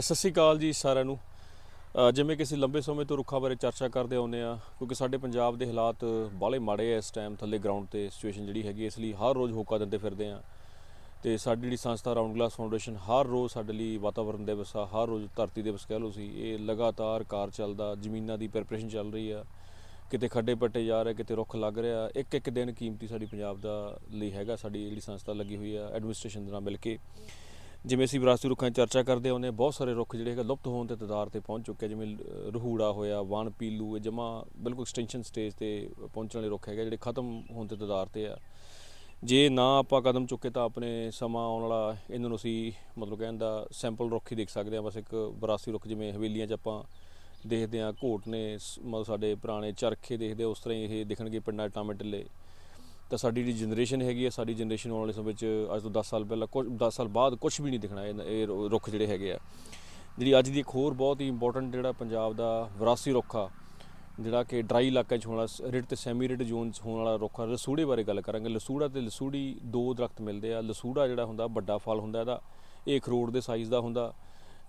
ਸਤਿ ਸ਼੍ਰੀ ਅਕਾਲ ਜੀ ਸਾਰਿਆਂ ਨੂੰ। ਜਿਵੇਂ ਕਿ ਅਸੀਂ ਲੰਬੇ ਸਮੇਂ ਤੋਂ ਰੁੱਖਾਂ ਬਾਰੇ ਚਰਚਾ ਕਰਦੇ ਆਉਂਦੇ ਆ ਕਿਉਂਕਿ ਸਾਡੇ ਪੰਜਾਬ ਦੇ ਹਾਲਾਤ ਬਾਲੇ ਮਾੜੇ ਆ ਇਸ ਟਾਈਮ ਥੱਲੇ ਗਰਾਊਂਡ ਤੇ ਸਿਚੁਏਸ਼ਨ ਜਿਹੜੀ ਹੈਗੀ ਇਸ ਲਈ ਹਰ ਰੋਜ਼ ਹੋਕਾ ਦਿੰਦੇ ਫਿਰਦੇ ਆ ਤੇ ਸਾਡੀ ਜਿਹੜੀ ਸੰਸਥਾ ਰਾਉਂਡ ਗਲਾਸ ਫਾਊਂਡੇਸ਼ਨ ਹਰ ਰੋਜ਼ ਸਾਡੇ ਲਈ ਵਾਤਾਵਰਣ ਦਿਵਸ ਆ, ਹਰ ਰੋਜ਼ ਧਰਤੀ ਦਿਵਸ ਕਹਿ ਲਓ ਸੀ ਇਹ ਲਗਾਤਾਰ ਕਾਰ ਚੱਲਦਾ, ਜ਼ਮੀਨਾਂ ਦੀ ਪ੍ਰੈਪਰੇਸ਼ਨ ਚੱਲ ਰਹੀ ਆ। ਕਿਤੇ ਖੱਡੇ ਪੱਟੇ ਜਾ ਰਹੇ, ਕਿਤੇ ਰੁੱਖ ਲੱਗ ਰਿਹਾ ਇੱਕ ਇੱਕ ਦਿਨ ਕੀਮਤੀ ਸਾਡੀ ਪੰਜਾਬ ਦਾ ਲਈ ਹੈਗਾ, ਸਾਡੀ ਜਿਹੜੀ ਸੰਸਥਾ ਲੱਗੀ ਹੋਈ ਆ ਐਡਮਿਨਿਸਟ੍ਰੇਸ਼ਨ ਦੇ ਨਾਲ ਮਿਲ ਕੇ। ਜਿਵੇਂ ਅਸੀਂ ਵਿਰਾਸਤੀ ਰੁੱਖਾਂ ਦੀ ਚਰਚਾ ਕਰਦੇ ਆਉਂਦੇ ਹਾਂ ਬਹੁਤ ਸਾਰੇ ਰੁੱਖ ਜਿਹੜੇ ਹੈਗੇ ਲੁਪਤ ਹੋਣ ਦੇ ਤਦਾਰ ਤੇ ਪਹੁੰਚ ਚੁੱਕੇ ਜਿਵੇਂ ਰਹੂੜਾ ਹੋਇਆ, ਵਣ ਪੀਲੂ, ਇਹ ਜਮਾ ਬਿਲਕੁਲ ਐਕਸਟੈਂਸ਼ਨ ਸਟੇਜ ਤੇ ਪਹੁੰਚਣ ਵਾਲੇ ਰੁੱਖ ਹੈਗੇ ਜਿਹੜੇ ਖਤਮ ਹੋਣ ਦੇ ਤਦਾਰ ਤੇ ਆ। ਜੇ ਨਾ ਆਪਾਂ ਕਦਮ ਚੁੱਕੇ ਤਾਂ ਆਪਣੇ ਸਮਾਂ ਆਉਣ ਵਾਲਾ, ਇਹਨਾਂ ਨੂੰ ਅਸੀਂ ਮਤਲਬ ਕਹਿੰਦਾ ਸੈਂਪਲ ਰੁੱਖ ਹੀ ਦੇਖ ਸਕਦੇ ਆ ਬਸ ਇੱਕ ਵਿਰਾਸਤੀ ਰੁੱਖ ਜਿਵੇਂ ਹਵੇਲੀਆਂ 'ਚ ਆਪਾਂ ਦੇਖਦੇ ਆ ਘੋਟ ਨੇ ਮਤਲਬ ਸਾਡੇ ਪੁਰਾਣੇ ਚਰਖੇ ਦੇਖਦੇ ਉਸ ਤਰ੍ਹਾਂ ਹੀ ਇਹ ਦਿਖਣਗੇ ਪਿੰਡਾਂ 'ਚ ਟਾਮੇ ਟਿੱਲੇ। ਤਾਂ ਸਾਡੀ ਜਿਹੜੀ ਜਨਰੇਸ਼ਨ ਹੈਗੀ ਹੈ ਸਾਡੀ ਜਨਰੇਸ਼ਨ ਆਉਣ ਵਾਲੇ ਸਮੇਂ ਵਿੱਚ ਅੱਜ ਤੋਂ 10 ਸਾਲ ਪਹਿਲਾਂ ਕੁਝ 10 ਸਾਲ ਬਾਅਦ ਕੁਝ ਵੀ ਨਹੀਂ ਦਿਖਣਾ ਇਹ ਇਹ ਰੁ- ਰੁੱਖ ਜਿਹੜੇ ਹੈਗੇ ਆ। ਜਿਹੜੀ ਅੱਜ ਦੀ ਇੱਕ ਹੋਰ ਬਹੁਤ ਹੀ ਇੰਪੋਰਟੈਂਟ ਜਿਹੜਾ ਪੰਜਾਬ ਦਾ ਵਿਰਾਸੀ ਰੁੱਖ ਆ, ਜਿਹੜਾ ਕਿ ਡਰਾਈ ਇਲਾਕੇ 'ਚ ਹੋਣ ਵਾਲਾ ਰਿਡ ਤੇ ਸੈਮੀ ਰਿਡ ਜ਼ੋਨ 'ਚ ਹੋਣ ਵਾਲਾ ਰੁੱਖ ਆ ਲਸੂੜੇ ਬਾਰੇ ਗੱਲ ਕਰਾਂਗੇ। ਲਸੂੜਾ ਤੇ ਲਸੂੜੀ ਦੋ ਦਰਖਤ ਮਿਲਦੇ ਆ। ਲਸੂੜਾ ਜਿਹੜਾ ਹੁੰਦਾ, ਵੱਡਾ ਫਲ ਹੁੰਦਾ ਇਹਦਾ, ਇਹ ਖਰੋੜ ਦੇ ਸਾਈਜ਼ ਦਾ ਹੁੰਦਾ।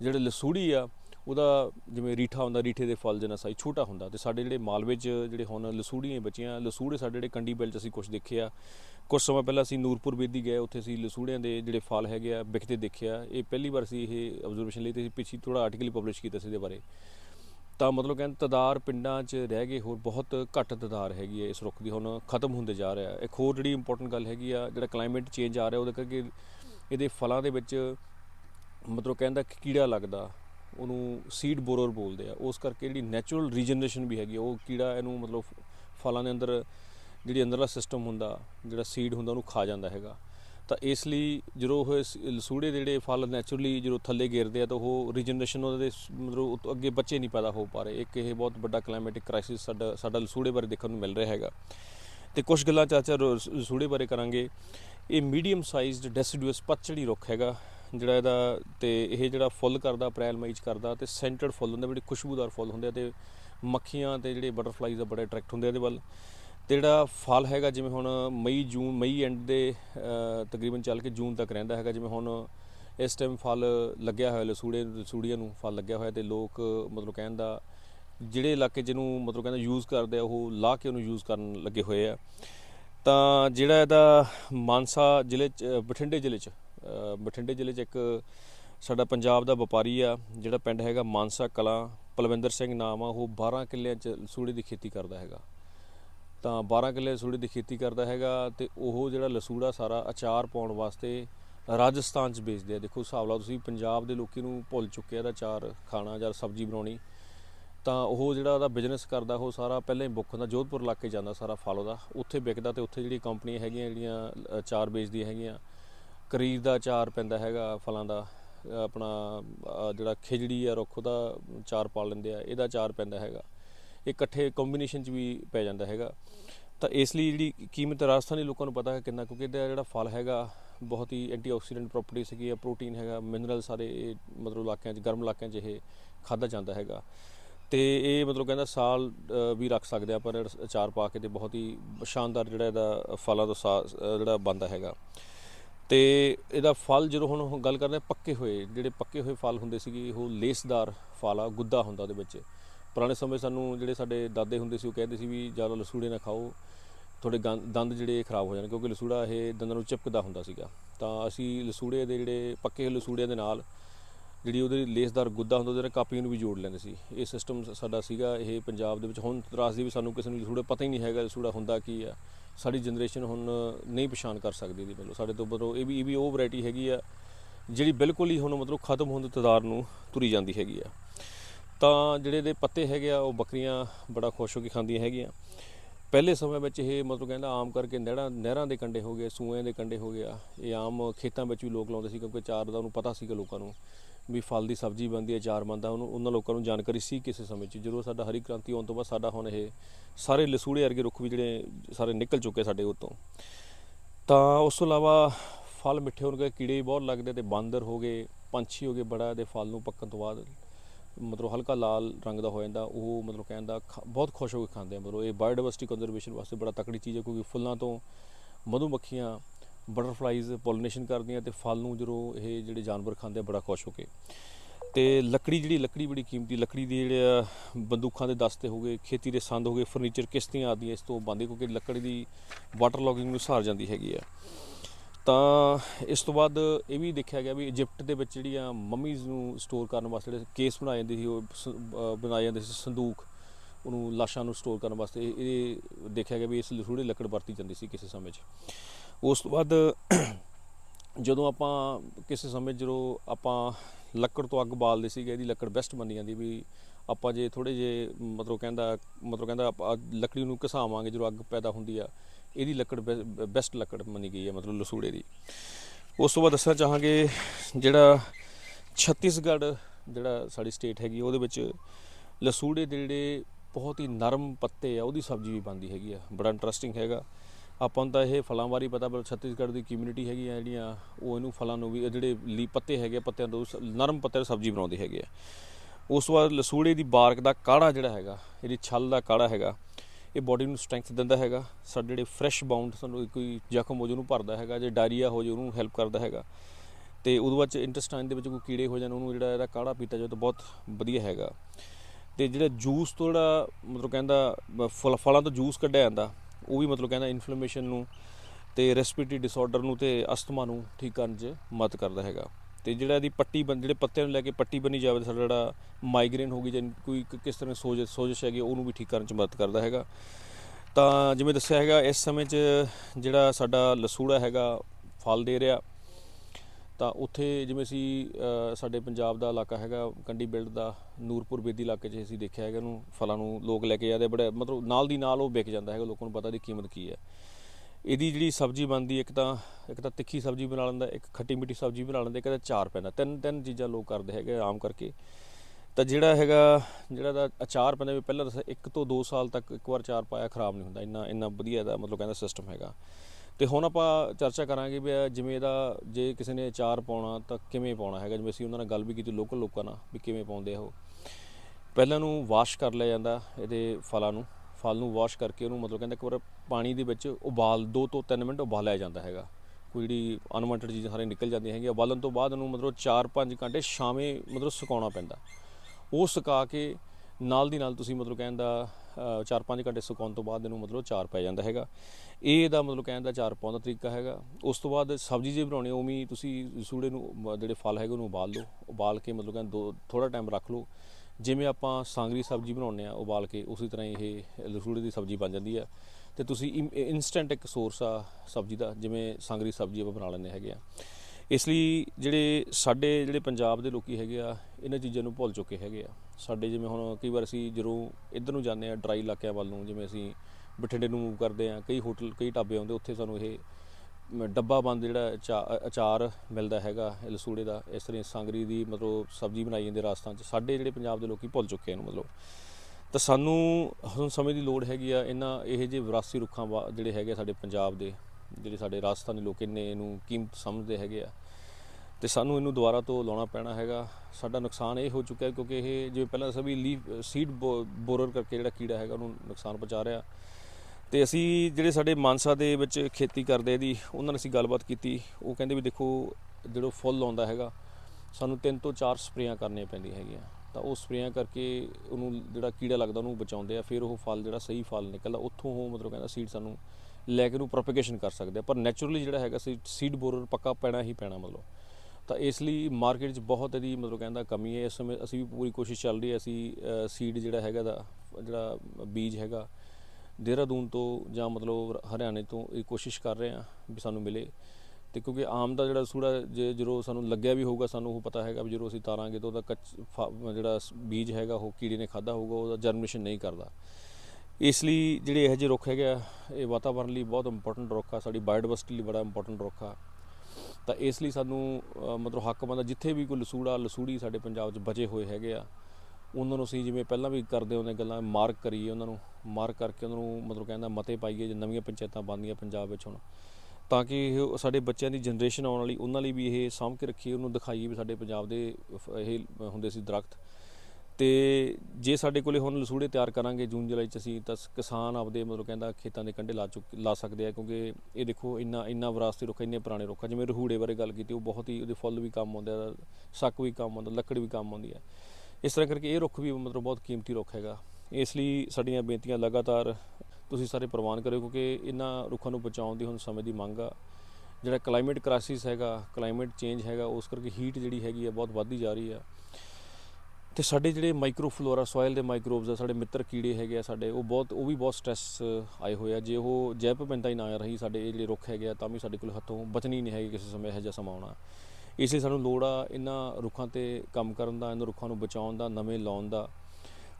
ਜਿਹੜੇ ਲਸੂੜੀ ਆ ਉਹਦਾ ਜਿਵੇਂ ਰੀਠਾ ਹੁੰਦਾ, ਰੀਠੇ ਦੇ ਫਲ ਜਿੰਨਾ ਸਾਈਜ਼ ਛੋਟਾ ਹੁੰਦਾ ਤੇ ਸਾਡੇ ਜਿਹੜੇ ਮਾਲਵੇ 'ਚ ਜਿਹੜੇ ਹੁਣ ਲਸੂੜੀਆਂ ਬਚੀਆਂ, ਲਸੂੜੇ ਸਾਡੇ ਜਿਹੜੇ ਕੰਡੀ ਬੈਲ 'ਚ ਅਸੀਂ ਕੁਝ ਦੇਖਿਆ। ਕੁਝ ਸਮਾਂ ਪਹਿਲਾਂ ਅਸੀਂ ਨੂਰਪੁਰ ਬੇਦੀ ਗਏ, ਉੱਥੇ ਅਸੀਂ ਲਸੂੜਿਆਂ ਦੇ ਜਿਹੜੇ ਫਲ ਹੈਗੇ ਆ, ਵਿਕਦੇ ਦੇਖਿਆ। ਇਹ ਪਹਿਲੀ ਵਾਰ ਸੀ ਇਹ ਆਬਜ਼ਰਵੇਸ਼ਨ ਲਈ ਤੇ ਅਸੀਂ ਪਿੱਛੇ ਥੋੜਾ ਆਰਟੀਕਲ ਪਬਲਿਸ਼ ਕੀਤਾ ਸੀ ਇਹਦੇ ਬਾਰੇ। ਤਾਂ ਮਤਲਬ ਕਹਿੰਦੇ ਤਦਾਰ ਪਿੰਡਾਂ 'ਚ ਰਹਿ ਗਏ ਹੋਰ ਬਹੁਤ ਘੱਟ ਤਦਾਰ ਹੈਗੀ ਹੈ ਇਸ ਰੁੱਖ ਦੀ, ਹੁਣ ਖਤਮ ਹੁੰਦੇ ਜਾ ਰਿਹਾ। ਇੱਕ ਹੋਰ ਜਿਹੜੀ ਇੰਪੋਰਟੈਂਟ ਗੱਲ ਹੈਗੀ ਆ, ਜਿਹੜਾ ਕਲਾਈਮੇਟ ਚੇਂਜ ਆ ਰਿਹਾ, ਉਹਦੇ ਕਰਕੇ ਇਹਦੇ ਫਲਾਂ ਦੇ ਵਿੱਚ ਮਤਲਬ ਕਹਿੰਦਾ ਕੀੜਾ ਲੱਗਦਾ। ਉਹਨੂੰ ਸੀਡ ਬੋਰਰ ਬੋਲਦੇ ਆ। ਉਸ ਕਰਕੇ ਜਿਹੜੀ ਨੈਚੁਰਲ ਰੀਜਨਰੇਸ਼ਨ ਵੀ ਹੈਗੀ ਆ, ਉਹ ਕੀੜਾ ਇਹਨੂੰ ਮਤਲਬ ਫਲਾਂ ਦੇ ਅੰਦਰ ਜਿਹੜੀ ਅੰਦਰਲਾ ਸਿਸਟਮ ਹੁੰਦਾ ਜਿਹੜਾ ਸੀਡ ਹੁੰਦਾ ਉਹਨੂੰ ਖਾ ਜਾਂਦਾ ਹੈਗਾ। ਤਾਂ ਇਸ ਲਈ ਜਦੋਂ ਉਹ ਸ- ਲਸੂੜੇ ਦੇ ਜਿਹੜੇ ਫਲ ਨੈਚੁਰਲੀ ਜਦੋਂ ਥੱਲੇ ਗਿਰਦੇ ਆ ਤਾਂ ਉਹ ਰੀਜਨਰੇਸ਼ਨ ਉਹਦੇ ਮਤਲਬ ਉਹ ਤੋਂ ਅੱਗੇ ਬੱਚੇ ਨਹੀਂ ਪੈਦਾ ਹੋ ਪਾ ਰਹੇ। ਇੱਕ ਇਹ ਬਹੁਤ ਵੱਡਾ ਕਲਾਈਮੈਟਿਕ ਕ੍ਰਾਈਸਿਸ ਸਾਡਾ ਸਾਡਾ ਲਸੂੜੇ ਬਾਰੇ ਦੇਖਣ ਨੂੰ ਮਿਲ ਰਿਹਾ ਹੈਗਾ। ਤੇ ਕੁਝ ਗੱਲਾਂ ਚਾਚਾ ਲਸੂੜੇ ਬਾਰੇ ਕਰਾਂਗੇ। ਇਹ ਮੀਡੀਅਮ ਸਾਈਜ਼ਡ ਡੈਸੀਡੂਅਸ ਪਤਝੜੀ ਰੁੱਖ ਹੈਗਾ। ਜਿਹੜਾ ਇਹਦਾ ਤੇ ਇਹ ਜਿਹੜਾ ਫੁੱਲ ਕਰਦਾ, ਅਪ੍ਰੈਲ, ਮਈ ਚ ਕਰਦਾ ਤੇ ਸੈਂਟਰਡ ਫੁੱਲ ਹੁੰਦੇ, ਬੜੇ ਖੁਸ਼ਬੂਦਾਰ ਫੁੱਲ ਹੁੰਦੇ ਆ ਤੇ ਮੱਖੀਆਂ ਤੇ ਜਿਹੜੇ ਬਟਰਫਲਾਈਜ਼ ਦਾ ਬੜੇ ਅਟਰੈਕਟ ਹੁੰਦੇ ਆ ਇਹਦੇ ਵੱਲ। ਤੇ ਜਿਹੜਾ ਫਲ ਹੈਗਾ, ਜਿਵੇਂ ਹੁਣ ਮਈ, ਜੂਨ, ਮਈ ਐਂਡ ਦੇ ਤਕਰੀਬਨ ਚੱਲ ਕੇ ਜੂਨ ਤੱਕ ਰਹਿੰਦਾ ਹੈਗਾ, ਜਿਵੇਂ ਹੁਣ ਇਸ ਟਾਈਮ ਫਲ ਲੱਗਿਆ ਹੋਇਆ, ਲਸੂੜੇ, ਲਸੂੜੀਆਂ ਨੂੰ ਫਲ ਲੱਗਿਆ ਹੋਇਆ ਤੇ ਲੋਕ ਮਤਲਬ ਕਹਿਣ ਦਾ ਜਿਹੜੇ ਇਲਾਕੇ ਜਿਹਨੂੰ ਮਤਲਬ ਕਹਿੰਦਾ ਯੂਜ਼ ਕਰਦੇ ਆ, ਉਹ ਲਾ ਕੇ ਉਹਨੂੰ ਯੂਜ਼ ਕਰਨ ਲੱਗੇ ਹੋਏ ਆ। ਤਾਂ ਜਿਹੜਾ ਇਹਦਾ ਮਾਨਸਾ ਜ਼ਿਲ੍ਹੇ ਚ ਬਠਿੰਡੇ ਜ਼ਿਲ੍ਹੇ ਚ ਬਠਿੰਡੇ ਜ਼ਿਲ੍ਹੇ ਚ ਇੱਕ ਸਾਡਾ ਪੰਜਾਬ ਦਾ ਵਪਾਰੀ ਆ, ਜਿਹੜਾ ਪਿੰਡ ਹੈਗਾ ਮਾਨਸਾ ਕਲਾਂ, ਪਲਵਿੰਦਰ ਸਿੰਘ ਨਾਮ ਆ, ਉਹ 12 ਕਿੱਲਿਆਂ ਚ ਲਸੂੜੀ ਦੀ ਖੇਤੀ ਕਰਦਾ ਹੈਗਾ। ਤਾਂ 12 ਕਿੱਲੇ ਲਸੂੜੇ ਦੀ ਖੇਤੀ ਕਰਦਾ ਹੈਗਾ ਤੇ ਉਹ ਜਿਹੜਾ ਲਸੂੜਾ ਸਾਰਾ ਅਚਾਰ ਪਾਉਣ ਵਾਸਤੇ ਰਾਜਸਥਾਨ ਚ ਵੇਚਦੇ ਆ। ਦੇਖੋ, ਹਿਸਾਬ ਲਾ ਤੁਸੀਂ, ਪੰਜਾਬ ਦੇ ਲੋਕੀ ਨੂੰ ਭੁੱਲ ਚੁੱਕੇ ਆ ਦਾ ਅਚਾਰ ਖਾਣਾ ਜਾਂ ਸਬਜ਼ੀ ਬਣਾਉਣੀ। ਤਾਂ ਉਹ ਜਿਹੜਾ ਉਹਦਾ ਬਿਜ਼ਨਸ ਕਰਦਾ, ਉਹ ਸਾਰਾ ਪਹਿਲਾਂ ਹੀ ਬੁੱਕ ਹੁੰਦਾ, ਜੋਧਪੁਰ ਇਲਾਕੇ ਜਾਂਦਾ ਸਾਰਾ ਫਲ ਉਹਦਾ। ਉੱਥੇ ਵਿਕਦਾ ਤੇ ਉੱਥੇ ਜਿਹੜੀ ਕੰਪਨੀਆਂ ਹੈਗੀਆਂ, ਜਿਹੜੀਆਂ ਚਾਰ ਵੇਚਦੀਆਂ ਹੈਗੀਆਂ ਕਰੀਰ ਦਾ ਚਾਰ ਪੈਂਦਾ ਹੈਗਾ ਫਲਾਂ ਦਾ, ਆਪਣਾ ਜਿਹੜਾ ਖਿਜੜੀ ਆ, ਰੁੱਖ ਉਹਦਾ ਚਾਰ ਪਾ ਲੈਂਦੇ ਆ, ਇਹਦਾ ਚਾਰ ਪੈਂਦਾ ਹੈਗਾ। ਇਹ ਇਕੱਠੇ ਕੰਬੀਨੇਸ਼ਨ ਚ ਵੀ ਪੈ ਜਾਂਦਾ ਹੈਗਾ। ਤਾਂ ਇਸ ਲਈ ਜਿਹੜੀ ਕੀਮਤ ਰਾਜਸਥਾਨੀ ਲੋਕਾਂ ਨੂੰ ਪਤਾ ਹੈ ਕਿੰਨਾ, ਕਿਉਂਕਿ ਇਹਦਾ ਜਿਹੜਾ ਫਲ ਹੈਗਾ, ਬਹੁਤ ਹੀ ਐਂਟੀਆਕਸੀਡੈਂਟ ਪ੍ਰੋਪਰਟੀਜ਼ ਹੈਗੀ ਆ ਪ੍ਰੋਟੀਨ ਹੈਗਾ ਮਿਨਰਲ ਸਾਰੇ ਇਹ ਮਤਲਬ ਇਲਾਕਿਆਂ 'ਚ, ਗਰਮ ਇਲਾਕਿਆਂ 'ਚ ਇਹ ਖਾਦਾ ਜਾਂਦਾ ਹੈਗਾ। ਤੇ ਇਹ ਮਤਲਬ ਕਹਿੰਦਾ ਸਾਲ ਵੀ ਰੱਖ ਸਕਦੇ ਆ, ਪਰ ਅਚਾਰ ਪਾ ਕੇ ਤੇ ਬਹੁਤ ਹੀ ਸ਼ਾਨਦਾਰ ਜਿਹੜਾ ਇਹਦਾ ਫਲਾਂ ਤੋਂ ਸਾ- ਜਿਹੜਾ ਬੰਦਾ ਹੈਗਾ। ਤੇ ਇਹਦਾ ਫਲ ਜਦੋਂ ਹੁਣ ਗੱਲ ਕਰਦੇ ਆ ਪੱਕੇ ਹੋਏ, ਜਿਹੜੇ ਪੱਕੇ ਹੋਏ ਫਲ ਹੁੰਦੇ ਸੀਗੇ, ਉਹ ਲੇਸਦਾਰ ਫਲ ਆ, ਗੁੱਦਾ ਹੁੰਦਾ ਉਹਦੇ ਵਿੱਚ। ਪੁਰਾਣੇ ਸਮੇਂ ਸਾਨੂੰ ਜਿਹੜੇ ਸਾਡੇ ਦਾਦੇ ਹੁੰਦੇ ਸੀ, ਉਹ ਕਹਿੰਦੇ ਸੀ ਵੀ ਜ਼ਿਆਦਾ ਲਸੂੜੇ ਨਾ ਖਾਓ, ਤੁਹਾਡੇ ਗੰ- ਦੰਦ ਜਿਹੜੇ ਖਰਾਬ ਹੋ ਜਾਣ, ਕਿਉਂਕਿ ਲਸੂੜਾ ਇਹ ਦੰਦਾਂ ਨੂੰ ਚਿਪਕਦਾ ਹੁੰਦਾ ਸੀਗਾ। ਤਾਂ ਅਸੀਂ ਲਸੂੜੇ ਦੇ ਜਿਹੜੇ, ਪੱਕੇ ਹੋਏ ਲਸੂੜਿਆਂ ਦੇ ਨਾਲ ਜਿਹੜੀ ਉਹਦੇ ਲੇਸਦਾਰ ਗੁੱਦਾ ਹੁੰਦਾ, ਉਹਦੇ ਨਾਲ ਕਾਪੀਆਂ ਨੂੰ ਵੀ ਜੋੜ ਲੈਂਦੇ ਸੀ। ਇਹ ਸਿਸਟਮ ਸਾਡਾ ਸੀਗਾ, ਇਹ ਪੰਜਾਬ ਦੇ ਵਿੱਚ ਹੁਣ ਤਰਾਸ ਦੀ ਵੀ ਸਾਨੂੰ ਕਿਸੇ ਨੂੰ ਲਸੂੜਾ ਪਤਾ ਹੀ ਨਹੀਂ ਹੈਗਾ, ਲਸੂੜਾ ਹੁੰਦਾ ਕੀ ਆ। ਸਾਡੀ ਜਨਰੇਸ਼ਨ ਹੁਣ ਨਹੀਂ ਪਛਾਣ ਕਰ ਸਕਦੀ ਇਹਦੀ ਮਤਲਬ ਸਾਡੇ ਤੋਂ ਮਤਲਬ ਇਹ ਵੀ ਇਹ ਵੀ ਉਹ ਵੈਰਾਈਟੀ ਹੈਗੀ ਆ, ਜਿਹੜੀ ਬਿਲਕੁਲ ਹੀ ਹੁਣ ਮਤਲਬ ਖਤਮ ਹੋਣ ਦੇ ਤਦਾਰ ਨੂੰ ਤੁਰੀ ਜਾਂਦੀ ਹੈਗੀ ਆ। ਤਾਂ ਜਿਹੜੇ ਇਹਦੇ ਪੱਤੇ ਹੈਗੇ ਆ, ਉਹ ਬੱਕਰੀਆਂ ਬੜਾ ਖੁਸ਼ ਹੋ ਕੇ ਖਾਂਦੀਆਂ ਹੈਗੀਆਂ। ਪਹਿਲੇ ਸਮੇਂ ਵਿੱਚ ਇਹ ਮਤਲਬ ਕਹਿੰਦਾ ਆਮ ਕਰਕੇ ਨਹਿਰਾਂ ਨਹਿਰਾਂ ਦੇ ਕੰਢੇ ਹੋ ਗਏ ਸੂਆਂ ਦੇ ਕੰਢੇ ਹੋ ਗਿਆ ਇਹ ਆਮ ਖੇਤਾਂ ਵਿੱਚ ਵੀ ਲੋਕ ਲਾਉਂਦੇ ਸੀ ਕਿਉਂਕਿ ਚਾਰ ਦਾ ਉਹਨੂੰ ਪਤਾ ਸੀਗਾ ਲੋਕਾਂ ਨੂੰ। ਵੀ ਫਲ ਦੀ ਸਬਜ਼ੀ ਬਣਦੀ ਹੈ ਚਾਰ ਬਣਦਾ ਉਹਨੂੰ ਉਹਨਾਂ ਲੋਕਾਂ ਨੂੰ ਜਾਣਕਾਰੀ ਸੀ ਕਿਸੇ ਸਮੇਂ 'ਚ। ਜਦੋਂ ਸਾਡਾ ਹਰੀ ਕ੍ਰਾਂਤੀ ਆਉਣ ਤੋਂ ਬਾਅਦ ਸਾਡਾ ਹੁਣ ਇਹ ਸਾਰੇ ਲਸੂੜੇ ਵਰਗੇ ਰੁੱਖ ਵੀ ਜਿਹੜੇ ਸਾਰੇ ਨਿਕਲ ਚੁੱਕੇ ਸਾਡੇ ਉਤੋਂ। ਤਾਂ ਉਸ ਤੋਂ ਇਲਾਵਾ ਫਲ ਮਿੱਠੇ ਹੋਣ ਕਰਕੇ ਕੀੜੇ ਵੀ ਬਹੁਤ ਲੱਗਦੇ ਤੇ ਬਾਂਦਰ ਹੋ ਗਏ, ਪੰਛੀ ਹੋ ਗਏ ਬੜਾ ਦੇ ਫਲ ਨੂੰ ਪੱਕਣ ਤੋਂ ਬਾਅਦ ਮਤਲਬ ਹਲਕਾ ਲਾਲ ਰੰਗ ਦਾ ਹੋ ਜਾਂਦਾ, ਉਹ ਮਤਲਬ ਕਹਿੰਦਾ ਬਹੁਤ ਖੁਸ਼ ਹੋ ਕੇ ਖਾਂਦੇ ਆ ਮਤਲਬ ਇਹ ਬਾਇਓਡਾਇਵਰਸਿਟੀ ਕੰਜ਼ਰਵੇਸ਼ਨ ਵਾਸਤੇ ਬੜਾ ਤਕੜੀ ਚੀਜ਼ ਹੈ, ਕਿਉਂਕਿ ਫੁੱਲਾਂ ਤੋਂ ਮਧੂ ਮੱਖੀਆਂ ਬਟਰਫਲਾਈਜ਼ ਪੋਲੀਨੇਸ਼ਨ ਕਰਦੀਆਂ ਤੇ ਫਲ ਨੂੰ ਜਦੋਂ ਇਹ ਜਿਹੜੇ ਜਾਨਵਰ ਖਾਂਦੇ ਆ, ਬੜਾ ਖੁਸ਼ ਹੋ ਕੇ। ਤੇ ਲੱਕੜੀ ਜਿਹੜੀ, ਲੱਕੜੀ ਬੜੀ ਕੀਮਤੀ, ਲੱਕੜੀ ਦੀ ਜਿਹੜੇ ਆ, ਬੰਦੂਕਾਂ ਦੇ ਦਸਤੇ ਹੋ ਗਏ, ਖੇਤੀ ਦੇ ਸੰਦ ਹੋ ਗਏ, ਫਰਨੀਚਰ ਕਿਸ਼ਤੀਆਂ ਆਦੀਆਂ ਇਸ ਤੋਂ ਬੰਦੇ ਕਿਉਂਕਿ ਲੱਕੜੀ ਦੀ ਵਾਟਰ ਲੌਗਿੰਗ ਨੂੰ ਸਹਾਰ ਜਾਂਦੀ ਹੈਗੀ ਆ। ਤਾਂ ਇਸ ਤੋਂ ਬਾਅਦ ਇਹ ਵੀ ਦੇਖਿਆ ਗਿਆ ਵੀ ਇਜਿਪਟ ਦੇ ਵਿੱਚ ਜਿਹੜੀਆਂ ਮਮੀਜ਼ ਨੂੰ ਸਟੋਰ ਕਰਨ ਵਾਸਤੇ ਜਿਹੜੇ ਕੇਸ ਬਣਾਏ ਜਾਂਦੇ ਸੀ, ਉਹ ਬਣਾਏ ਜਾਂਦੇ ਸੀ, ਸੰਦੂਕ। ਉਹਨੂੰ ਲਾਸ਼ਾਂ ਨੂੰ ਸਟੋਰ ਕਰਨ ਵਾਸਤੇ ਇਹ- ਇਹ ਦੇਖਿਆ ਗਿਆ ਵੀ ਇਸ ਲਸੂੜੇ ਲੱਕੜ ਵਰਤੀ ਜਾਂਦੀ ਸੀ ਕਿਸੇ ਸਮੇਂ 'ਚ। ਉਸ ਤੋਂ ਬਾਅਦ ਜਦੋਂ ਆਪਾਂ ਕਿਸੇ ਸਮੇਂ ਜਦੋਂ ਆਪਾਂ ਲੱਕੜ ਤੋਂ ਅੱਗ ਬਾਲਦੇ ਸੀਗੇ, ਇਹਦੀ ਲੱਕੜ ਬੈਸਟ ਮੰਨੀ ਜਾਂਦੀ ਵੀ ਆਪਾਂ ਜੇ ਥੋੜੇ ਜੇ ਮਤਲਬ ਕਹਿੰਦਾ ਮਤਲਬ ਕਹਿੰਦਾ ਆਪਾਂ ਲੱਕੜੀ ਨੂੰ ਘਸਾਵਾਂਗੇ ਜਦੋਂ ਅੱਗ ਪੈਦਾ ਹੁੰਦੀ ਆ, ਇਹਦੀ ਲੱਕੜ ਬੈਸਟ ਲੱਕੜ ਮੰਨੀ ਗਈ ਹੈ ਮਤਲਬ ਲਸੂੜੇ ਦੀ। ਉਸ ਤੋਂ ਬਾਅਦ ਦੱਸਣਾ ਚਾਹਾਂਗੇ ਜਿਹੜਾ ਛੱਤੀਸਗੜ੍ਹ ਜਿਹੜਾ ਸਾਡੀ ਸਟੇਟ ਹੈਗੀ, ਉਹਦੇ ਵਿੱਚ ਲਸੂੜੇ ਦੇ ਜਿਹੜੇ ਬਹੁਤ ਹੀ ਨਰਮ ਪੱਤੇ ਆ, ਉਹਦੀ ਸਬਜ਼ੀ ਵੀ ਬਣਦੀ ਹੈਗੀ ਆ, ਬੜਾ ਇੰਟਰਸਟਿੰਗ ਹੈਗਾ। ਆਪਾਂ ਨੂੰ ਤਾਂ ਇਹ ਫਲਾਂ ਬਾਰੇ ਪਤਾ ਪਰ ਛੱਤੀਸਗੜ੍ਹ ਦੀ ਕਮਿਊਨਿਟੀ ਹੈਗੀ ਆ ਜਿਹੜੀਆਂ ਉਹ ਇਹਨੂੰ ਫਲਾਂ ਨੂੰ ਵੀ ਜਿਹੜੇ ਲੀ ਪੱਤੇ ਹੈਗੇ ਆ, ਪੱਤਿਆਂ ਤੋਂ ਸ- ਨਰਮ ਪੱਤਿਆਂ ਦੀ ਸਬਜ਼ੀ ਬਣਾਉਂਦੇ ਹੈਗੇ ਆ। ਉਸ ਤੋਂ ਬਾਅਦ ਲਸੂੜੇ ਦੀ ਬਾਰਕ ਦਾ ਕਾੜਾ ਜਿਹੜਾ ਹੈਗਾ ਇਹਦੀ ਛੱਲ ਦਾ ਕਾੜਾ ਹੈਗਾ ਇਹ ਬਾਡੀ ਨੂੰ ਸਟਰੈਂਥ ਦਿੰਦਾ ਹੈਗਾ ਸਾਡੇ ਜਿਹੜੇ ਫਰੈਸ਼ ਬਾਉਂਡ ਸਾਨੂੰ ਕੋਈ ਜ਼ਖਮ ਹੋ ਜੇ ਉਹਨੂੰ ਭਰਦਾ ਹੈਗਾ ਜੇ ਡਾਇਰੀਆ ਹੋ ਜੇ ਉਹਨੂੰ ਹੈਲਪ ਕਰਦਾ ਹੈਗਾ। ਤੇ ਉਦੋਂ ਬਾਅਦ ਚ ਇੰਟੈਸਟਾਈਨ ਦੇ ਵਿੱਚ ਕੋਈ ਕੀੜੇ ਹੋ ਜਾਣ ਉਹਨੂੰ ਜਿਹੜਾ ਇਹਦਾ ਕਾੜਾ ਪੀਤਾ ਜਾਵੇ ਤਾਂ ਬਹੁਤ ਵਧੀਆ ਹੈਗਾ। ਤੇ ਜਿਹੜਾ ਜੂਸ ਤੋਂ ਜਿਹੜਾ ਮਤਲਬ ਕਹਿੰਦਾ ਫਲ ਫਲਾਂ ਤੋਂ ਜੂਸ ਕੱਢਿਆ ਜਾਂਦਾ ਉਹ ਵੀ ਮਤਲਬ ਕਹਿੰਦਾ ਇਨਫਲੇਮੇਸ਼ਨ ਨੂੰ ਤੇ ਰੈਸਪੀਰੇਟਰੀ ਡਿਸਆਰਡਰ ਨੂੰ ਤੇ ਅਸਥਮਾ ਨੂੰ ਠੀਕ ਕਰਨ 'ਚ ਮਦਦ ਕਰਦਾ ਹੈਗਾ। ਤੇ ਜਿਹੜਾ ਇਹਦੀ ਪੱਟੀ ਬਣ, ਜਿਹੜੇ ਪੱਤਿਆਂ ਨੂੰ ਲੈ ਕੇ ਪੱਟੀ ਬਣੀ ਜਾਵੇ ਸਾਡਾ ਜਿਹੜਾ ਮਾਈਗ੍ਰੇਨ ਹੋ ਗਈ ਜਾਂ ਕੋਈ ਕਿਸ ਤਰ੍ਹਾਂ ਸੋਜ, ਸੋਜਸ਼ ਹੈਗੀ, ਉਹਨੂੰ ਵੀ ਠੀਕ ਕਰਨ 'ਚ ਮਦਦ ਕਰਦਾ ਹੈਗਾ। ਤਾਂ ਜਿਵੇਂ ਦੱਸਿਆ ਹੈਗਾ, ਇਸ ਸਮੇਂ 'ਚ ਜਿਹੜਾ ਸਾਡਾ ਲਸੂੜਾ ਹੈਗਾ, ਫਲ ਦੇ ਰਿਹਾ ਤਾਂ ਉੱਥੇ ਜਿਵੇਂ ਅਸੀਂ ਸਾਡੇ ਪੰਜਾਬ ਦਾ ਇਲਾਕਾ ਹੈਗਾ ਕੰਡੀ ਬਿਲਡ ਦਾ, ਨੂਰਪੁਰ ਬੇਦੀ ਇਲਾਕੇ 'ਚ ਅਸੀਂ ਦੇਖਿਆ ਹੈਗਾ ਇਹਨੂੰ, ਫਲਾਂ ਨੂੰ ਲੋਕ ਲੈ ਕੇ ਜਾਂਦੇ ਬੜੇ ਮਤਲਬ ਨਾਲ ਦੀ ਨਾਲ ਉਹ ਵਿਕ ਜਾਂਦਾ ਹੈਗਾ, ਲੋਕਾਂ ਨੂੰ ਪਤਾ ਦੀ ਕੀਮਤ ਕੀ ਹੈ। ਇਹਦੀ ਜਿਹੜੀ ਸਬਜ਼ੀ ਬਣਦੀ ਇੱਕ ਤਾਂ ਇੱਕ ਤਾਂ ਤਿੱਖੀ ਸਬਜ਼ੀ ਬਣਾ ਲੈਂਦਾ, ਇੱਕ ਖੱਟੀ ਮਿੱਠੀ ਸਬਜ਼ੀ ਬਣਾ ਲੈਂਦਾ, ਇੱਕ ਤਾਂ ਚਾਰ ਪੈਂਦਾ, ਤਿੰਨ ਤਿੰਨ ਚੀਜ਼ਾਂ ਲੋਕ ਕਰਦੇ ਹੈਗੇ ਆਮ ਕਰਕੇ। ਤਾਂ ਜਿਹੜਾ ਹੈਗਾ, ਜਿਹੜਾ ਦਾ ਅਚਾਰ ਪੈਂਦਾ ਵੀ ਪਹਿਲਾਂ ਦੱਸਿਆ, ਇੱਕ ਤੋਂ 2 ਸਾਲ ਤੱਕ ਇੱਕ ਵਾਰ ਚਾਰ ਪਾਇਆ ਖਰਾਬ ਨਹੀਂ ਹੁੰਦਾ, ਇੰਨਾ ਇੰਨਾ ਵਧੀਆ ਇਹਦਾ ਮਤਲਬ ਕਹਿੰਦਾ ਸਿਸਟਮ ਹੈਗਾ। ਤੇ ਹੁਣ ਆਪਾਂ ਚਰਚਾ ਕਰਾਂਗੇ ਵੀ ਇਹ ਜਿਵੇਂ ਇਹਦਾ ਜੇ ਕਿਸੇ ਨੇ ਅਚਾਰ ਪਾਉਣਾ ਤਾਂ ਕਿਵੇਂ ਪਾਉਣਾ ਹੈਗਾ, ਜਿਵੇਂ ਅਸੀਂ ਉਹਨਾਂ ਨਾਲ ਗੱਲ ਵੀ ਕੀਤੀ ਲੋਕਲ ਲੋਕਾਂ ਨਾਲ ਵੀ ਕਿਵੇਂ ਪਾਉਂਦੇ ਆ ਉਹ। ਪਹਿਲਾਂ ਨੂੰ ਵਾਸ਼ ਕਰ ਲਿਆ ਜਾਂਦਾ ਇਹਦੇ ਫਲਾਂ ਨੂੰ, ਫਲ ਨੂੰ ਵਾਸ਼ ਕਰਕੇ ਉਹਨੂੰ ਮਤਲਬ ਕਹਿੰਦਾ ਇੱਕ ਵਾਰ ਪਾਣੀ ਦੇ ਵਿੱਚ ਉਬਾਲ 2 ਤੋਂ 3 ਮਿੰਟ ਉਬਾਲਿਆ ਜਾਂਦਾ ਹੈਗਾ। ਕੋਈ ਜਿਹੜੀ ਅਨਵਾਂਟਡ ਚੀਜ਼ਾਂ ਸਾਰੇ ਨਿਕਲ ਜਾਂਦੀਆਂ ਹੈਗੀਆਂ, ਉਬਾਲਣ ਤੋਂ ਬਾਅਦ ਉਹਨੂੰ ਮਤਲਬ 4-5 ਘੰਟੇ ਛਾਵੇਂ ਮਤਲਬ ਸੁਕਾਉਣਾ ਪੈਂਦਾ। ਉਹ ਸੁਕਾ ਕੇ ਨਾਲ ਦੀ ਨਾਲ ਤੁਸੀਂ ਮਤਲਬ ਕਹਿਣ ਦਾ 4-5 ਘੰਟੇ ਸੁਕਾਉਣ ਤੋਂ ਬਾਅਦ ਇਹਨੂੰ ਮਤਲਬ ਚਾਰ ਪੈ ਜਾਂਦਾ ਹੈਗਾ। ਇਹ ਇਹਦਾ ਮਤਲਬ ਕਹਿਣ ਦਾ ਚਾਰ ਪਾਉਣ ਦਾ ਤਰੀਕਾ ਹੈਗਾ। ਉਸ ਤੋਂ ਬਾਅਦ ਸਬਜ਼ੀ ਜੇ ਬਣਾਉਣੀ, ਉਵੇਂ ਤੁਸੀਂ ਸੂੜੇ ਨੂੰ ਜਿਹੜੇ ਫਲ ਹੈਗੇ ਉਹਨੂੰ ਉਬਾਲ ਲਓ। ਉਬਾਲ ਕੇ ਮਤਲਬ ਕਹਿੰਦਾ ਦੋ ਥੋੜਾ ਟਾਈਮ ਰੱਖ ਲਓ। ਜਿਵੇਂ ਆਪਾਂ ਸਾਂਗਰੀ ਸਬਜ਼ੀ ਬਣਾਉਂਦੇ ਆ ਉਬਾਲ ਕੇ ਉਸੇ ਤਰ੍ਹਾਂ ਹੀ ਇਹ ਲਸੂੜੇ ਦੀ ਸਬਜ਼ੀ ਬਣ ਜਾਂਦੀ ਆ ਤੇ ਤੁਸੀਂ ਇਨਸਟੈਂਟ ਇੱਕ ਸੋਰਸ ਆ ਸਬਜ਼ੀ ਦਾ, ਜਿਵੇਂ ਸਾਂਗਰੀ ਸਬਜ਼ੀ ਆਪਾਂ ਬਣਾ ਲੈਂਦੇ ਹੈਗੇ ਆ ਇਸ ਲਈ ਜਿਹੜੇ ਸਾਡੇ ਜਿਹੜੇ ਪੰਜਾਬ ਦੇ ਲੋਕੀ ਹੈਗੇ ਆ, ਇਹਨਾਂ ਚੀਜ਼ਾਂ ਨੂੰ ਭੁੱਲ ਚੁੱਕੇ ਹੈਗੇ ਆ। ਸਾਡੇ ਜਿਵੇਂ ਹੁਣ ਕਈ ਵਾਰ ਅਸੀਂ ਜਦੋਂ ਇੱਧਰ ਨੂੰ ਜਾਂਦੇ ਆ, ਡਰਾਈ ਇਲਾਕਿਆਂ ਵੱਲ ਨੂੰ, ਜਿਵੇਂ ਅਸੀਂ ਬਠਿੰਡੇ ਨੂੰ ਮੂਵ ਕਰਦੇ ਆ, ਕਈ ਹੋਟਲ ਕਈ ਢਾਬੇ ਆਉਂਦੇ, ਉੱਥੇ ਸਾਨੂੰ ਇਹ ਡੱਬਾ ਬੰਦ ਜਿਹੜਾ ਅਚਾ- ਅਚਾਰ ਮਿਲਦਾ ਹੈਗਾ ਇਹ ਲਸੂੜੇ ਦਾ, ਇਸ ਤਰ੍ਹਾਂ ਸਾਂਗਰੀ ਦੀ ਮਤਲਬ ਸਬਜ਼ੀ ਬਣਾਈ ਜਾਂਦੀ ਰਾਜਸਥਾਨ ਚ। ਸਾਡੇ ਜਿਹੜੇ ਪੰਜਾਬ ਦੇ ਲੋਕੀ ਭੁੱਲ ਚੁੱਕੇ ਇਹਨੂੰ ਮਤਲਬ। ਤਾਂ ਸਾਨੂੰ ਹੁਣ ਸਮੇਂ ਦੀ ਲੋੜ ਹੈਗੀ ਆ, ਇਹਨਾਂ, ਇਹ ਜਿਹੇ ਵਿਰਾਸੀ ਰੁੱਖਾਂ ਵਾ- ਜਿਹੜੇ ਹੈਗੇ ਆ ਸਾਡੇ ਪੰਜਾਬ ਦੇ, ਜਿਹੜੇ ਸਾਡੇ ਰਾਜਸਥਾਨੀ ਲੋਕ ਨੇ ਇਹਨੂੰ ਕੀਮਤ ਸਮਝਦੇ ਹੈਗੇ ਆ ਤੇ ਸਾਨੂੰ ਇਹਨੂੰ ਦੁਬਾਰਾ ਤੋਂ ਲਾਉਣਾ ਪੈਣਾ ਹੈਗਾ। ਸਾਡਾ ਨੁਕਸਾਨ ਇਹ ਹੋ ਚੁੱਕਿਆ ਕਿਉਂਕਿ ਇਹ ਜਿਵੇਂ ਪਹਿਲਾਂ ਸਭੀ ਲੀਫ ਸੀਡ ਬੋਰਰ ਕਰਕੇ ਜਿਹੜਾ ਕੀੜਾ ਹੈਗਾ ਉਹਨੂੰ ਨੁਕਸਾਨ ਪਹੁੰਚਾ ਰਿਹਾ। ਤੇ ਅਸੀਂ ਜਿਹੜੇ ਸਾਡੇ ਮਾਨਸਾ ਦੇ ਵਿੱਚ ਖੇਤੀ ਕਰਦੇ ਇਹਦੀ ਉਹਨਾਂ ਨਾਲ ਅਸੀਂ ਗੱਲਬਾਤ ਕੀਤੀ। ਉਹ ਕਹਿੰਦੇ ਵੀ ਦੇਖੋ, ਜਿਹੜਾ ਫੁੱਲ ਆਉਂਦਾ ਹੈਗਾ, ਸਾਨੂੰ ਤਿੰਨ ਤੋਂ ਚਾਰ ਸਪਰੇਆਂ ਕਰਨੀਆਂ ਪੈਂਦੀਆਂ ਹੈਗੀਆਂ। ਤਾਂ ਉਹ ਸਪਰੇਆਂ ਕਰਕੇ ਉਹਨੂੰ ਜਿਹੜਾ ਕੀੜਾ ਲੱਗਦਾ ਉਹਨੂੰ ਬਚਾਉਂਦੇ ਆ, ਫਿਰ ਉਹ ਫਲ ਜਿਹੜਾ ਸਹੀ ਫਲ ਨਿਕਲਦਾ, ਉੱਥੋਂ ਉਹ ਮਤਲਬ ਕਹਿੰਦਾ ਸੀਡ ਸਾਨੂੰ ਲੈ ਕੇ ਉਹਨੂੰ ਪ੍ਰੋਪਗੇਸ਼ਨ ਕਰ ਸਕਦੇ ਆ। ਪਰ ਨੈਚੁਰਲੀ ਜਿਹੜਾ ਹੈਗਾ ਸੀ ਸੀਡ ਬੋਰਰ ਪੱਕਾ ਪੈਣਾ ਹੀ ਪੈਣਾ ਮਤਲਬ। ਤਾਂ ਇਸ ਲਈ ਮਾਰਕੀਟ 'ਚ ਬਹੁਤ ਇਹਦੀ ਮਤਲਬ ਕਹਿੰਦਾ ਕਮੀ ਹੈ। ਇਸ ਸਮੇਂ ਅਸੀਂ ਵੀ ਪੂਰੀ ਕੋਸ਼ਿਸ਼ ਚੱਲ ਰਹੀ ਹੈ, ਅਸੀਂ ਸੀਡ ਜਿਹੜਾ ਹੈਗਾ ਦਾ, ਜਿਹੜਾ ਬੀਜ ਹੈਗਾ, ਦੇਹਰਾਦੂਨ ਤੋਂ ਜਾਂ ਮਤਲਬ ਹਰਿਆਣੇ ਤੋਂ ਇਹ ਕੋਸ਼ਿਸ਼ ਕਰ ਰਹੇ ਹਾਂ ਵੀ ਸਾਨੂੰ ਮਿਲੇ। ਤੇ ਕਿਉਂਕਿ ਆਮ ਦਾ ਜਿਹੜਾ ਸੂੜਾ ਜੇ ਜਦੋਂ ਸਾਨੂੰ ਲੱਗਿਆ ਵੀ ਹੋਊਗਾ, ਸਾਨੂੰ ਉਹ ਪਤਾ ਹੈਗਾ ਵੀ ਜਦੋਂ ਅਸੀਂ ਤਾਰਾਂਗੇ ਤਾਂ ਉਹਦਾ ਕੱਚ, ਫ- ਜਿਹੜਾ ਬੀਜ ਹੈਗਾ, ਉਹ ਕੀੜੇ ਨੇ ਖਾਦਾ ਹੋਊਗਾ, ਉਹਦਾ ਜਰਮੀਨੇਸ਼ਨ ਨਹੀਂ ਕਰਦਾ। ਇਸ ਲਈ ਜਿਹੜੇ ਇਹੋ ਜਿਹੇ ਰੁੱਖ ਹੈਗੇ ਆ, ਇਹ ਵਾਤਾਵਰਣ ਲਈ ਬਹੁਤ ਇੰਪੋਰਟੈਂਟ ਰੁੱਖ ਆ, ਸਾਡੀ ਬਾਇਓਡਿਵਰਸਿਟੀ ਲਈ ਬੜਾ ਇੰਪੋਰਟੈਂਟ ਰੁੱਖ ਆ। ਤਾਂ ਇਸ ਲਈ ਸਾਨੂੰ ਮਤਲਬ ਹੱਕ ਬਣਦਾ, ਜਿੱਥੇ ਵੀ ਕੋਈ ਲਸੂੜਾ, ਲਸੂੜੀ ਸਾਡੇ ਪੰਜਾਬ 'ਚ ਬਚੇ ਹੋਏ ਹੈਗੇ ਆ, ਉਹਨਾਂ ਨੂੰ ਅਸੀਂ ਜਿਵੇਂ ਪਹਿਲਾਂ ਵੀ ਕਰਦੇ ਹੁੰਦੇ ਗੱਲਾਂ, ਮਾਰਕ ਕਰੀਏ ਉਹਨਾਂ ਨੂੰ, ਮਾਰਕ ਕਰਕੇ ਉਹਨਾਂ ਨੂੰ ਮਤਲਬ ਕਹਿੰਦਾ ਮਤੇ ਪਾਈਏ ਜੇ ਨਵੀਆਂ ਪੰਚਾਇਤਾਂ ਬਣਦੀਆਂ ਪੰਜਾਬ ਵਿੱਚ ਹੁਣ। ਤਾਂ ਕਿ ਇਹ ਸਾਡੇ ਬੱਚਿਆਂ ਦੀ ਜਨਰੇਸ਼ਨ ਆਉਣ ਵਾਲੀ, ਉਹਨਾਂ ਲਈ ਵੀ ਇਹ ਸਾਂਭ ਕੇ ਰੱਖੀਏ, ਉਹਨੂੰ ਦਿਖਾਈਏ ਵੀ ਸਾਡੇ ਪੰਜਾਬ ਦੇ, ਇਹ ਹੁੰਦੇ ਸੀ ਦਰਖਤ। ਤੇ ਜੇ ਸਾਡੇ ਕੋਲੇ ਹੁਣ ਲਸੂੜੇ ਤਿਆਰ ਕਰਾਂਗੇ ਜੂਨ, ਜੁਲਾਈ ਚ ਅਸੀਂ, ਤਾਂ ਕਿਸਾਨ ਆਪਦੇ ਮਤਲਬ ਕਹਿੰਦਾ ਖੇਤਾਂ ਦੇ ਕੰਢੇ ਲਾ ਚੁੱਕ, ਲਾ ਸਕਦੇ ਆ, ਕਿਉਂਕਿ ਇਹ ਦੇਖੋ ਇੰਨਾ ਇੰਨਾ ਵਿਰਾਸਤੀ ਰੁੱਖ, ਇੰਨੇ ਪੁਰਾਣੇ ਰੁੱਖ ਆ। ਜਿਵੇਂ ਰਹੂੜੇ ਬਾਰੇ ਗੱਲ ਕੀਤੀ, ਉਹ ਬਹੁਤ ਹੀ, ਉਹਦੇ ਫੁੱਲ ਵੀ ਕੰਮ ਆਉਂਦੇ ਆ, ਸੱਕ ਵੀ ਕੰਮ ਆਉਂਦਾ, ਲੱਕੜ ਵੀ ਕੰਮ ਆਉਂਦੀ ਆ। ਇਸ ਤਰ੍ਹਾਂ ਕਰਕੇ ਇਹ ਰੁੱਖ ਵੀ ਮਤਲਬ ਬਹੁਤ ਕੀਮਤੀ ਰੁੱਖ ਹੈਗਾ। ਇਸ ਲਈ ਸਾਡੀਆਂ ਬੇਨਤੀਆਂ ਲਗਾਤਾਰ ਤੁਸੀਂ ਸਾਰੇ ਪ੍ਰਵਾਨ ਕਰਿਓ, ਕਿਉਂਕਿ ਇਹਨਾਂ ਰੁੱਖਾਂ ਨੂੰ ਬਚਾਉਣ ਦੀ ਹੁਣ ਸਮੇਂ ਦੀ ਮੰਗ ਆ। ਜਿਹੜਾ ਕਲਾਈਮੇਟ ਕ੍ਰਾਈਸਿਸ ਹੈਗਾ ਕਲਾਈਮੇਟ ਚੇਂਜ ਹੈਗਾ, ਉਸ ਕਰਕੇ ਹੀਟ ਜਿਹੜੀ ਹੈਗੀ ਆ, ਬਹੁਤ ਵੱਧਦੀ ਜਾ ਰਹੀ ਆ। ਤੇ ਸਾਡੇ ਜਿਹੜੇ ਮਾਈਕਰੋ ਫਲੋਰਾ ਸੋਇਲ ਦੇ ਮਾਈਕਰੋਬਸ ਆ, ਸਾਡੇ ਮਿੱਤਰ ਕੀੜੇ ਹੈਗੇ ਆ ਸਾਡੇ, ਉਹ ਬਹੁਤ, ਉਹ ਵੀ ਬਹੁਤ ਸਟ੍ਰੈਸ ਆਏ ਹੋਏ ਆ। ਜੇ ਉਹ ਜੈਵ ਵਿਭਿੰਨਤਾ ਹੀ ਨਾ ਰਹੀ, ਸਾਡੇ ਇਹ ਜਿਹੜੇ ਰੁੱਖ ਹੈਗੇ ਆ, ਤਾਂ ਵੀ ਸਾਡੇ ਕੋਲ ਹੱਥੋਂ ਬਚਣੀ ਨਹੀਂ ਹੈਗੀ ਕਿਸੇ ਸਮੇਂ, ਇਹੋ ਜਿਹਾ ਸਮਾਂ ਆਉਣਾ। ਇਸ ਲਈ ਸਾਨੂੰ ਲੋੜ ਆ ਇਹਨਾਂ ਰੁੱਖਾਂ ਤੇ ਕੰਮ ਕਰਨ ਦਾ, ਇਹਨਾਂ ਰੁੱਖਾਂ ਨੂੰ ਬਚਾਉਣ ਦਾ, ਨਵੇਂ ਲਾਉਣ ਦਾ।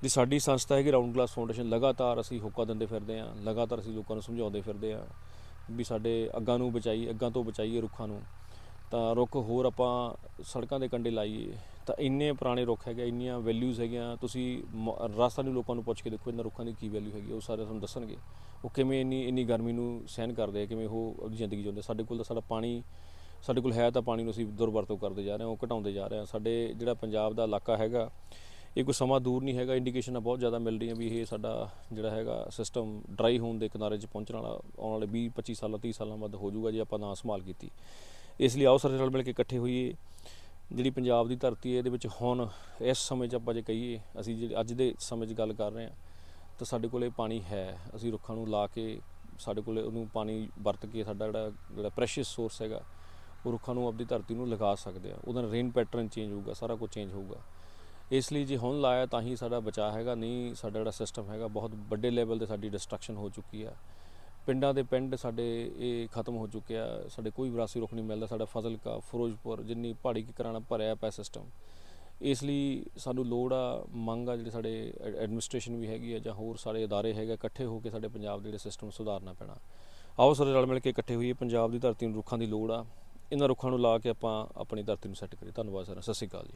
ਜੀ, ਸਾਡੀ ਸੰਸਥਾ ਹੈਗੀ ਰਾਉਂਡ ਗਲਾਸ ਫਾਊਂਡੇਸ਼ਨ ਲਗਾਤਾਰ ਅਸੀਂ ਹੋਕਾ ਦਿੰਦੇ ਫਿਰਦੇ ਆ, ਲਗਾਤਾਰ ਅਸੀਂ ਲੋਕਾਂ ਨੂੰ ਸਮਝਾਉਂਦੇ ਫਿਰਦੇ ਆ ਵੀ ਸਾਡੇ ਅੱਗਾਂ ਨੂੰ ਬਚਾਈ, ਅੱਗਾਂ ਤੋਂ ਬਚਾਈਏ ਰੁੱਖਾਂ ਨੂੰ। ਤਾਂ ਰੁੱਖ ਹੋਰ ਆਪਾਂ ਸੜਕਾਂ ਦੇ ਕੰਢੇ ਲਾਈਏ ਤਾਂ ਇੰਨੇ ਪੁਰਾਣੇ ਰੁੱਖ ਹੈਗੇ ਇੰਨੀਆਂ ਵੈਲਿਊਜ਼ ਹੈਗੀਆਂ। ਤੁਸੀਂ ਮ- ਰਾਜਸਥਾਨੀ ਲੋਕਾਂ ਨੂੰ ਪੁੱਛ ਕੇ ਦੇਖੋ ਇਹਨਾਂ ਰੁੱਖਾਂ ਦੀ ਕੀ ਵੈਲਿਊ ਹੈਗੀ ਆ, ਉਹ ਸਾਰੇ ਤੁਹਾਨੂੰ ਦੱਸਣਗੇ। ਉਹ ਕਿਵੇਂ ਇੰਨੀ ਇੰਨੀ ਗਰਮੀ ਨੂੰ ਸਹਿਨ ਕਰਦੇ ਆ ਕਿਵੇਂ ਉਹ ਆਪਣੀ ਜ਼ਿੰਦਗੀ ਜਿਉਂਦੇ ਸਾਡੇ ਕੋਲ ਤਾਂ ਸਾਡਾ ਪਾਣੀ ਸਾਡੇ ਕੋਲ ਹੈ ਤਾਂ ਪਾਣੀ ਨੂੰ ਅਸੀਂ ਦੁਰਵਰਤੋਂ ਕਰਦੇ ਜਾ ਰਹੇ ਹਾਂ ਉਹ ਘਟਾਉਂਦੇ ਜਾ ਰਹੇ ਹਾਂ। ਸਾਡੇ ਜਿਹੜਾ ਪੰਜਾਬ ਦਾ ਇਲਾਕਾ ਹੈਗਾ ਇਹ ਕੋਈ ਸਮਾਂ ਦੂਰ ਨਹੀਂ ਹੈਗਾ। ਇੰਡੀਕੇਸ਼ਨਾਂ ਬਹੁਤ ਜ਼ਿਆਦਾ ਮਿਲ ਰਹੀਆਂ ਵੀ ਇਹ ਸਾਡਾ ਜਿਹੜਾ ਹੈਗਾ ਸਿਸਟਮ ਡਰਾਈ ਹੋਣ ਦੇ ਕਿਨਾਰੇ 'ਚ ਪਹੁੰਚਣ ਵਾਲਾ ਆਉਣ ਵਾਲੇ 20 25 ਸਾਲਾਂ 30 ਸਾਲਾਂ ਬਾਅਦ ਹੋ ਜਾਊਗਾ ਜੇ ਆਪਾਂ ਨਾ ਸੰਭਾਲ ਕੀਤੀ। ਇਸ ਲਈ ਆਓ ਸਾਰੇ ਰਲ ਮਿਲ ਕੇ ਇਕੱਠੇ ਹੋਈਏ। ਜਿਹੜੀ ਪੰਜਾਬ ਦੀ ਧਰਤੀ ਹੈ, ਇਹਦੇ ਵਿੱਚ ਹੁਣ ਇਸ ਸਮੇਂ 'ਚ ਆਪਾਂ ਜੇ ਕਹੀਏ, ਅਸੀਂ ਜਿਹੜੇ ਅੱਜ ਦੇ ਸਮੇਂ 'ਚ ਗੱਲ ਕਰ ਰਹੇ ਹਾਂ, ਤਾਂ ਸਾਡੇ ਕੋਲੇ ਪਾਣੀ ਹੈ। ਅਸੀਂ ਰੁੱਖਾਂ ਨੂੰ ਲਾ ਕੇ ਸਾਡੇ ਕੋਲੇ ਉਹਨੂੰ ਪਾਣੀ ਵਰਤ ਕੇ ਸਾਡਾ ਜਿਹੜਾ ਜਿਹੜਾ ਪ੍ਰੈਸ਼ੀਅਸ ਸੋਰਸ ਹੈਗਾ, ਉਹ ਰੁੱਖਾਂ ਨੂੰ ਆਪਣੀ ਧਰਤੀ ਨੂੰ ਲਗਾ ਸਕਦੇ ਆ ਉਹਦਾ ਰੇਨ ਪੈਟਰਨ ਚੇਂਜ ਹੋਊਗਾ, ਸਾਰਾ ਕੁਝ ਚੇਂਜ ਹੋਊਗਾ। ਇਸ ਲਈ ਜੇ ਹੁਣ ਲਾਇਆ ਤਾਂ ਹੀ ਸਾਡਾ ਬਚਾਅ ਹੈਗਾ, ਨਹੀਂ ਸਾਡਾ ਜਿਹੜਾ ਸਿਸਟਮ ਹੈਗਾ, ਬਹੁਤ ਵੱਡੇ ਲੈਵਲ ਤੇ ਸਾਡੀ ਡਿਸਟਰਕਸ਼ਨ ਹੋ ਚੁੱਕੀ ਆ। ਪਿੰਡਾਂ ਦੇ ਪਿੰਡ ਸਾਡੇ ਇਹ ਖਤਮ ਹੋ ਚੁੱਕਿਆ ਸਾਡੇ ਕੋਈ ਵਿਰਾਸੀ ਰੁੱਖ ਨਹੀਂ ਮਿਲਦਾ। ਸਾਡਾ ਫਜ਼ਲਕਾ ਫਿਰੋਜ਼ਪੁਰ ਜਿੰਨੀ ਪਹਾੜੀ ਕੀ ਕਰਾਣਾ ਭਰਿਆ ਪਿਆ ਸਿਸਟਮ ਇਸ ਲਈ ਸਾਨੂੰ ਲੋੜ ਆ, ਮੰਗ ਆ ਜਿਹੜੇ ਸਾਡੇ ਐਡਮਿਨਿਸਟ੍ਰੇਸ਼ਨ ਵੀ ਹੈਗੀ ਆ ਜਾਂ ਹੋਰ ਸਾਰੇ ਅਦਾਰੇ ਹੈਗੇ ਇਕੱਠੇ ਹੋ ਕੇ ਸਾਡੇ ਪੰਜਾਬ ਦੇ ਜਿਹੜੇ ਸਿਸਟਮ ਨੂੰ ਸੁਧਾਰਨਾ ਪੈਣਾ। ਆਓ ਸਾਰੇ ਰਲ ਮਿਲ ਕੇ ਇਕੱਠੇ ਹੋਈਏ। ਪੰਜਾਬ ਦੀ ਧਰਤੀ ਨੂੰ ਰੁੱਖਾਂ ਦੀ ਲੋੜ ਆ। ਇਹਨਾਂ ਰੁੱਖਾਂ ਨੂੰ ਲਾ ਕੇ ਆਪਾਂ ਆਪਣੀ ਧਰਤੀ ਨੂੰ ਸੈੱਟ ਕਰੀਏ। ਧੰਨਵਾਦ ਸਰ ਸਤਿ ਸ਼੍ਰੀ ਅਕਾਲ ਜੀ।